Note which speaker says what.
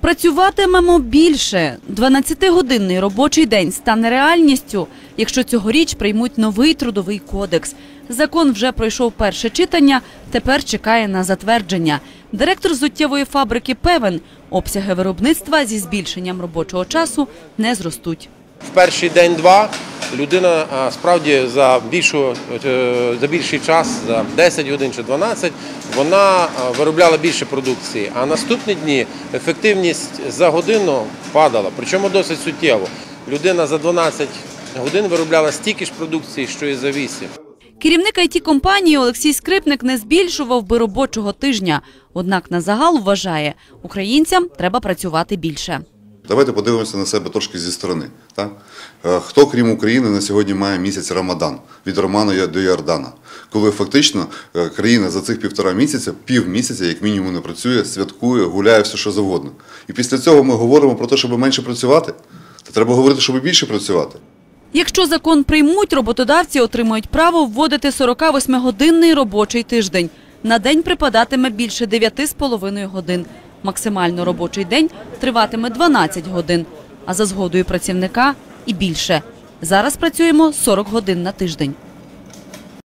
Speaker 1: Працюватимемо більше. 12-годинний робочий день стане реальністю, якщо цьогоріч приймуть новий трудовий кодекс. Закон вже пройшов перше читання, тепер чекає на затвердження. Директор зуттєвої фабрики певен, обсяги виробництва зі збільшенням робочого часу не зростуть.
Speaker 2: В перший день-два людина справді за більшу е, за більший час, за 10 годин чи 12, вона виробляла більше продукції. А наступні дні ефективність за годину падала, причому досить суттєво. Людина за 12 годин виробляла стільки ж продукції, що і за 8.
Speaker 1: Керівник it компанії Олексій Скрипник не збільшував би робочого тижня. Однак на загал вважає, українцям треба працювати більше.
Speaker 3: Давайте подивимося на себе трошки зі сторони. Так? Е, Хто, крім України, на сьогодні має місяць Рамадан від Роману до Йордана, коли фактично е, країна за цих півтора місяця, пів місяця, як мінімум, не працює, святкує, гуляє все, що завгодно. І після цього ми говоримо про те, щоб менше працювати. Та треба говорити, щоб більше працювати.
Speaker 1: Якщо закон приймуть, роботодавці отримають право вводити 48-годинний робочий тиждень. На день припадатиме більше 9,5 годин. Максимально робочий день триватиме 12 годин, а за згодою працівника і більше. Зараз працюємо 40 годин на тиждень.